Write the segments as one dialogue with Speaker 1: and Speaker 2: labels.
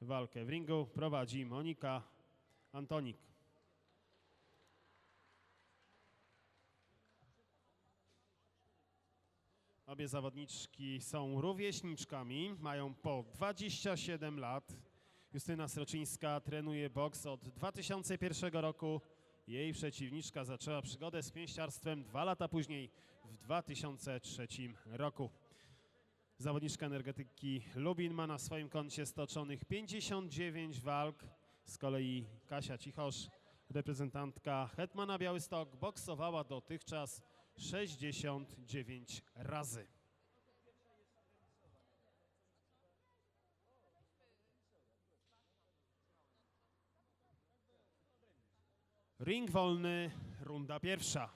Speaker 1: Walkę w ringu prowadzi Monika Antonik. Obie zawodniczki są rówieśniczkami, mają po 27 lat. Justyna Sroczyńska trenuje boks od 2001 roku. Jej przeciwniczka zaczęła przygodę z pięściarstwem dwa lata później, w 2003 roku. Zawodniczka energetyki Lubin ma na swoim koncie stoczonych 59 walk. Z kolei Kasia Cichosz, reprezentantka Hetmana Białystok, boksowała dotychczas 69 razy. Ring wolny, runda pierwsza.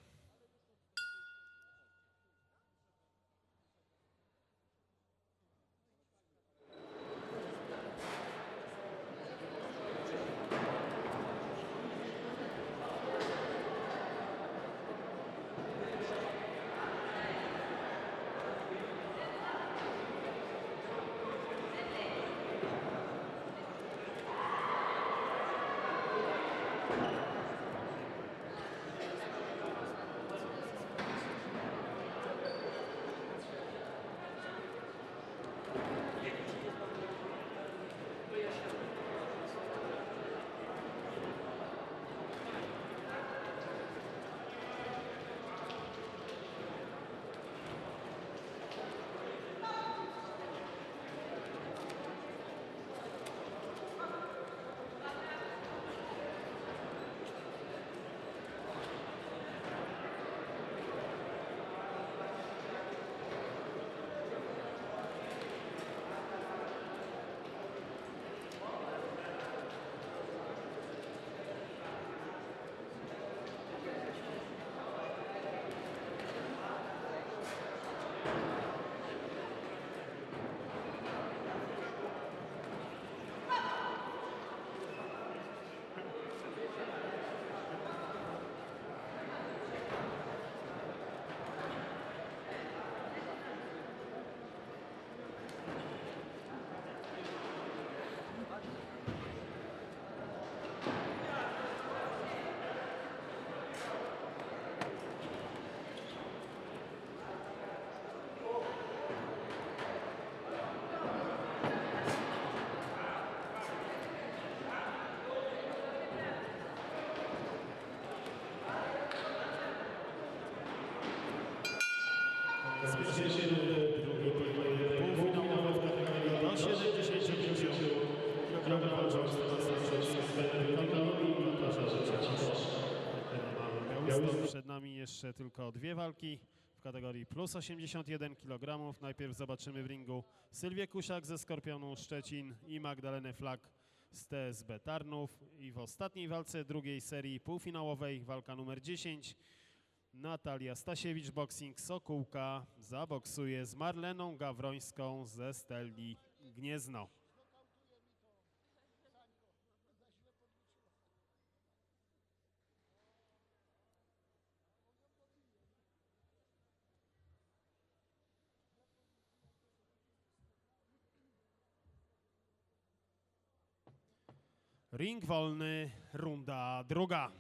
Speaker 1: Tylko dwie walki w kategorii plus 81 kg. Najpierw zobaczymy w ringu Sylwię Kusiak ze Skorpionu Szczecin i Magdalenę Flak z TSB Tarnów. I w ostatniej walce drugiej serii półfinałowej, walka numer 10, Natalia Stasiewicz, boxing Sokółka, zaboksuje z Marleną Gawrońską ze Steli Gniezno. Ring wolny, runda druga.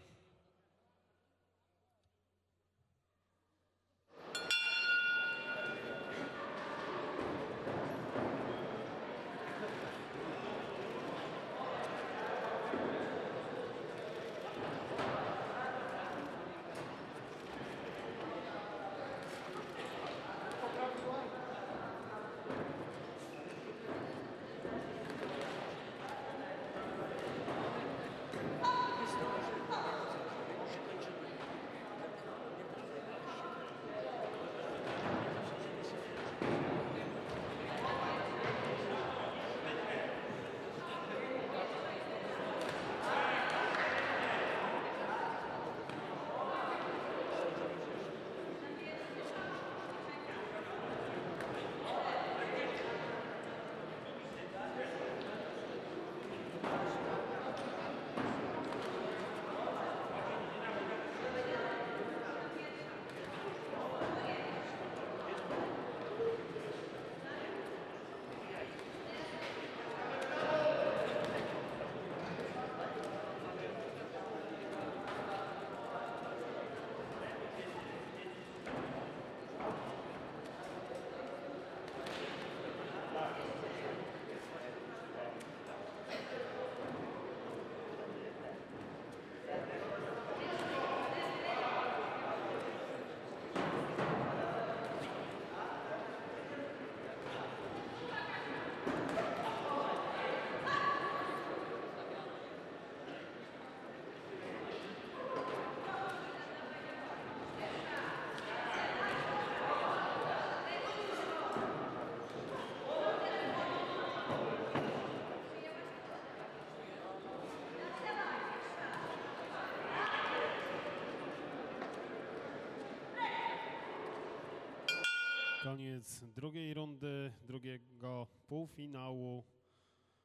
Speaker 1: Koniec drugiej rundy, drugiego półfinału.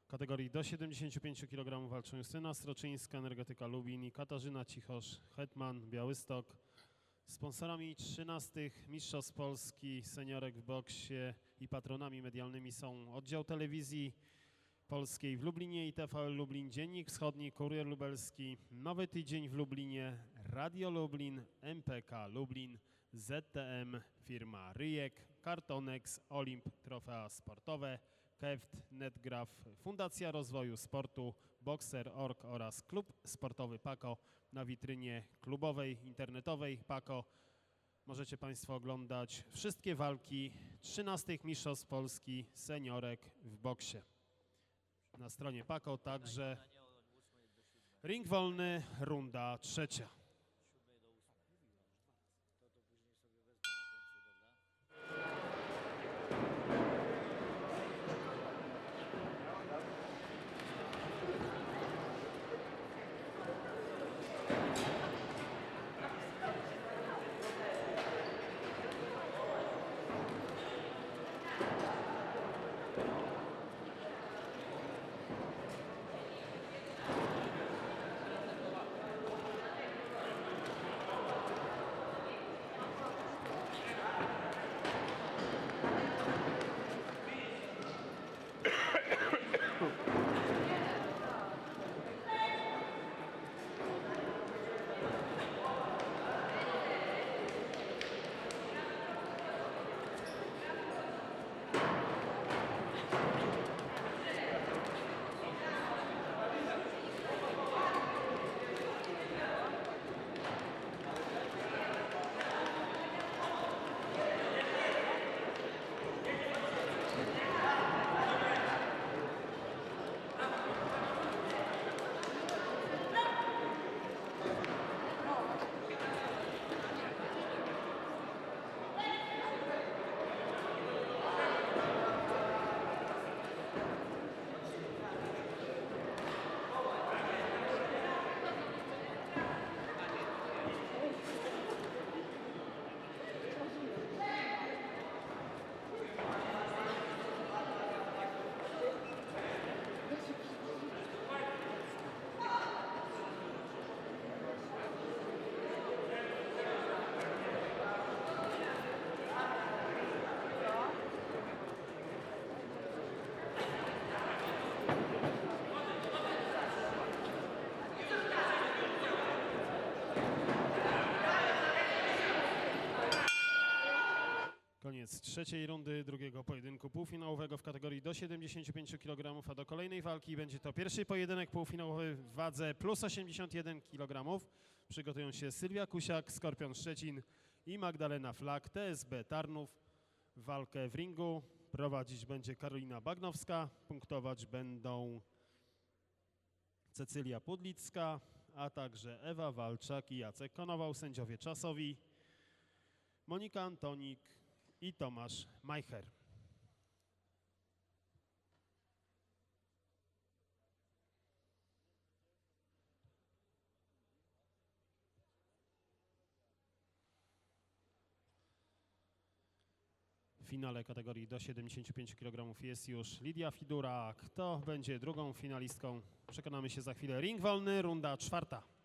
Speaker 1: Kategorii do 75 kg walczą Justyna Sroczyńska, Energetyka Lubin i Katarzyna Cichosz, Hetman, Białystok. Sponsorami 13 Mistrzostw Polski seniorek w boksie i patronami medialnymi są oddział telewizji polskiej w Lublinie i TVL Lublin, Dziennik Wschodni, Kurier Lubelski, Nowy Tydzień w Lublinie, Radio Lublin, MPK Lublin, ZTM, firma Ryjek, Kartonex, Olimp, Trofea Sportowe, Keft, Netgraf, Fundacja Rozwoju Sportu, Boxer.org oraz Klub Sportowy Pako na witrynie klubowej, internetowej Pako. Możecie Państwo oglądać wszystkie walki 13 Mistrzostw Polski seniorek w boksie. Na stronie Pako także ring wolny, runda trzecia. Trzeciej rundy drugiego pojedynku półfinałowego w kategorii do 75 kg, a do kolejnej walki będzie to pierwszy pojedynek półfinałowy w wadze plus 81 kg. Przygotują się Sylwia Kusiak, Skorpion Szczecin i Magdalena Flak, TSB Tarnów. Walkę w ringu prowadzić będzie Karolina Bagnowska, punktować będą Cecylia Pudlicka, a także Ewa Walczak i Jacek Konował, sędziowie czasowi, Monika Antonik i Tomasz Majcher. W finale kategorii do 75 kg jest już Lidia Fidura. Kto będzie drugą finalistką? Przekonamy się za chwilę. Ring wolny, runda czwarta.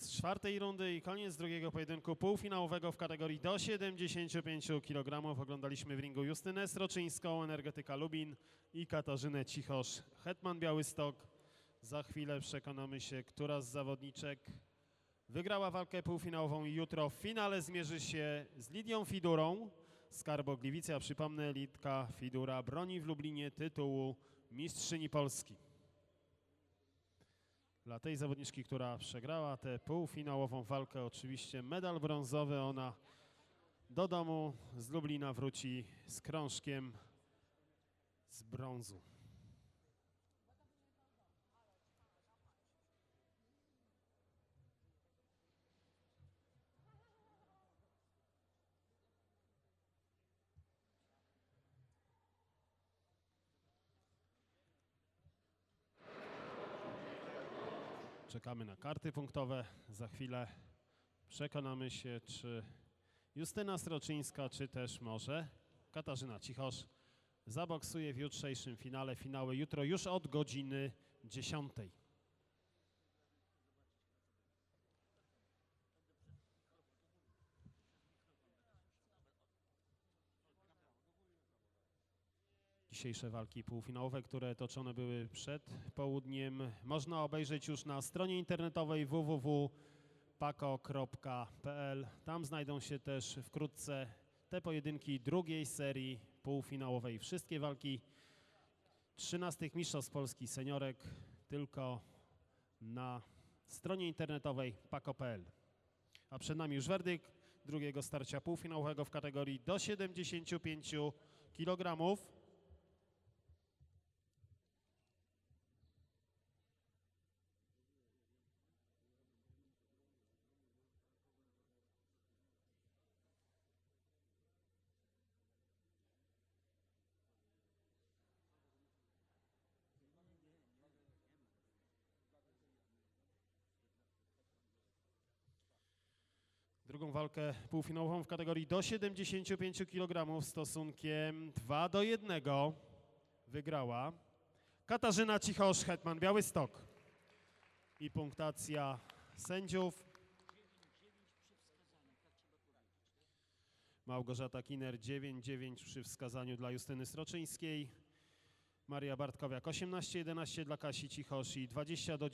Speaker 1: Czwartej rundy i koniec drugiego pojedynku półfinałowego w kategorii do 75 kg. Oglądaliśmy w ringu Justynę Sroczyńską, Energetyka Lubin i Katarzynę Cichosz, Hetman Białystok. Za chwilę przekonamy się, która z zawodniczek wygrała walkę półfinałową i jutro w finale zmierzy się z Lidią Fidurą z przypomnę, Lidka Fidura broni w Lublinie tytułu Mistrzyni Polski. Dla tej zawodniczki, która przegrała tę półfinałową walkę, oczywiście medal brązowy. Ona do domu z Lublina wróci z krążkiem z brązu. Czekamy na karty punktowe. Za chwilę przekonamy się, czy Justyna Sroczyńska, czy też może Katarzyna Cichosz zaboksuje w jutrzejszym finale. Finały jutro już od godziny 10. Dzisiejsze walki półfinałowe, które toczone były przed południem, można obejrzeć już na stronie internetowej www.pako.pl. Tam znajdą się też wkrótce te pojedynki drugiej serii półfinałowej. Wszystkie walki 13 Mistrzostw Polski Seniorek tylko na stronie internetowej pako.pl. A przed nami już werdykt drugiego starcia półfinałowego w kategorii do 75 kg. Drugą walkę półfinałową w kategorii do 75 kg stosunkiem 2 do 1 wygrała Katarzyna Cichosz, Hetman Białystok. I punktacja sędziów. Małgorzata Kiner 9-9 przy wskazaniu dla Justyny Sroczyńskiej. Maria Bartkowiak 18-11 dla Kasi Cichosz i 20 do